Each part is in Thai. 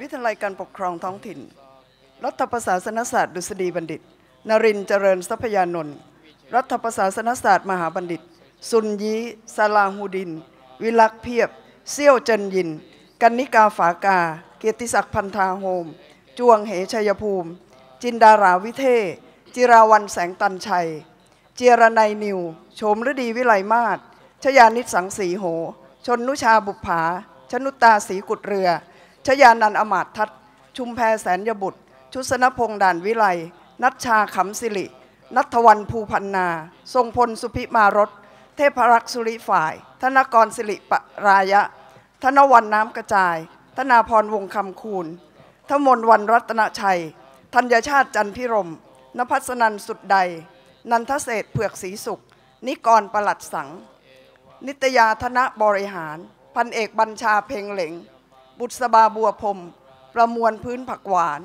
วิทยาลัยการปกครองท้องถิ่น รัฐประศาสนศาสตร์ดุษฎีบัณฑิต นรินทร์เจริญทรัพยานนท์ รัฐประศาสนศาสตร์มหาบัณฑิต สุนยีสาลาหูดิน วิลักษ์เพียบ เซี่ยวเจินยิน กันนิกาฝากา เกียรติศักดิ์พันธาโฮม จวงเหชัยภูมิ จินดาราวิเทศจิราวันแสงตันชัย เจรนัยนิว โฉมฤดีวิไลมาศชยานิสสังสีโห ชนนุชาบุปผาชนุตตาสีกุดเรือ ชยานันอมาตทัตชุมแพแสนยบุตร ชุสนพงษ์ด่านวิไล นัชชาขำสิริ นัทวันภูพันนา ทรงพลสุพิมารสเทพรักษ์สุริฝ่าย ธนกรสิริปรายะ ธนวันน้ำกระจาย ธนาพรวงคำคูณทมนวันรัตนชัย ธัญชาติจันพิรมนภัสนันสุดใด นันทเศษเผือกศรีสุข นิกรประหลัดสัง นิตยาธนบริหาร พันเอกบัญชาเพ่งเหลง บุษบาบัวพรมประมวลพื้นผักหวาน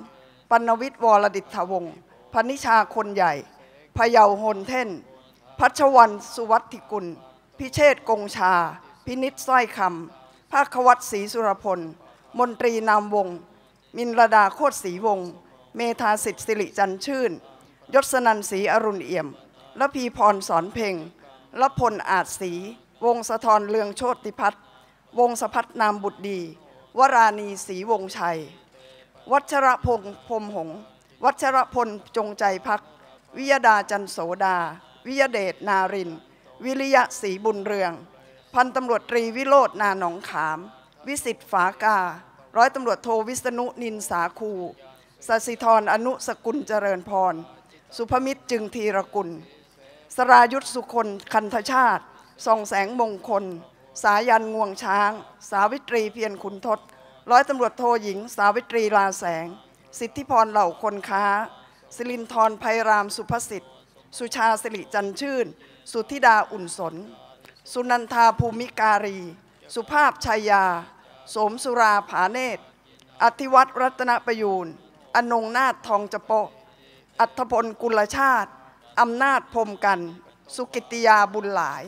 ปัณวิทย์วรดิษฐวงศ์พนิชาคนใหญ่พยาโหนเท่น พัชวันสุวัติกุล พิเชษกงชา พินิษสร้อยคำภาควัตศรีสุรพล มนตรีนามวง มินรดาโคตรศรีวง เมธาสิทธิสิริจันชื่น ยศนันศรีอรุณเอี่ยมและพีพรสอนเพ่งและพลอาจศรีวงสะทรเลืองโชติพัฒน์วงสะพัฒนามบุตรดี วราณีศรีวงชัย วัชรพงษ์พรมหงษ์วัชรพลจงใจพัก วิยดาจันโสดา วิยเดชนาริน วิริยะศรีบุญเรือง พันตำรวจตรีวิโรจน์นาหนองขาม วิสิทธิ์ฝากา ร้อยตำรวจโทวิษณุนินสาคูสสิธรอนุสกุลเจริญพร สุภมิตรจึงทีรกุล สรายุทธสุคนคันธชาติส่องแสงมงคล สายันงวงช้าง สาวิตรีเพียรขุนทศ ร้อยตำรวจโทหญิง สาวิตรีลาแสง สิทธิพรเหล่าคนค้า สิรินทรภัยรามสุภสิทธิ์ สุชาสิริจันชื่น สุธิดาอุ่นสน สุนันทาภูมิการี สุภาพชัยยา สมสุราผาเนตร อธิวัตรรัตนประยูนอนงนาถทองจโปะ อัธพลกุลชาติ อำนาจพรมกัน สุกิติยาบุญหลาย